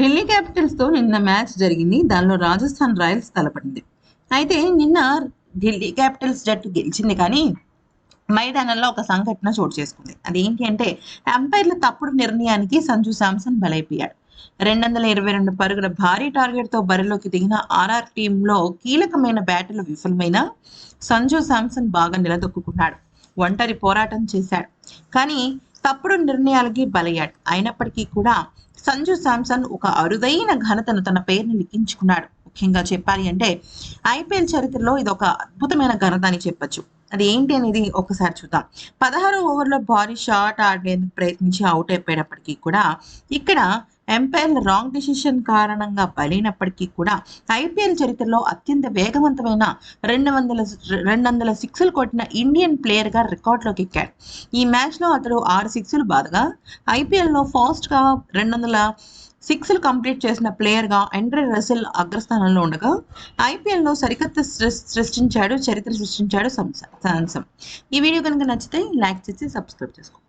ఢిల్లీ క్యాపిటల్స్తో నిన్న మ్యాచ్ జరిగింది. దానిలో రాజస్థాన్ రాయల్స్ తలపడింది. అయితే నిన్న ఢిల్లీ క్యాపిటల్స్ జట్టు గెలిచింది కానీ మైదానంలో ఒక సంఘటన చోటు చేసుకుంది. అదేంటి అంటే అంపైర్ల తప్పుడు నిర్ణయానికి సంజు శాంసన్ బలైపోయాడు. రెండు వందల ఇరవై రెండు పరుగుల భారీ టార్గెట్తో బరిలోకి దిగిన ఆర్ఆర్ టీంలో కీలకమైన బ్యాటులు విఫలమైన సంజు శాంసన్ బాగా నిలదొక్కున్నాడు ఒంటరి పోరాటం చేశాడు. కానీ తప్పుడు నిర్ణయాలకి బలయ్యాడు. అయినప్పటికీ కూడా సంజు శాంసన్ ఒక అరుదైన ఘనతను తన పేరుని లిఖించుకున్నాడు. ముఖ్యంగా చెప్పాలి అంటే ఐపీఎల్ చరిత్రలో ఇది ఒక అద్భుతమైన ఘనత అని చెప్పొచ్చు. అది ఏంటి అనేది ఒకసారి చూద్దాం. పదహారు ఓవర్లో భారీ షాట్ ఆడేందుకు ప్రయత్నించి అవుట్ అయిపోయినప్పటికీ కూడా ఇక్కడ ఎంపైర్ల రాంగ్ డిసిషన్ కారణంగా బలైనప్పటికీ కూడా ఐపీఎల్ చరిత్రలో అత్యంత వేగవంతమైన రెండు వందల రెండు వందల సిక్స్లు కొట్టిన ఇండియన్ ప్లేయర్గా రికార్డులోకి ఎక్కాడు. ఈ మ్యాచ్లో అతడు ఆరు సిక్స్లు బాధగా ఐపీఎల్లో ఫాస్ట్గా రెండు వందల సిక్స్లు కంప్లీట్ చేసిన ప్లేయర్గా ఎండ్రే రసెల్ అగ్రస్థానంలో ఉండగా ఐపీఎల్లో సరికొత్త సృష్టించాడు చరిత్ర సృష్టించాడు సంసం. ఈ వీడియో కనుక నచ్చితే లైక్ చేసి సబ్స్క్రైబ్ చేసుకోండి.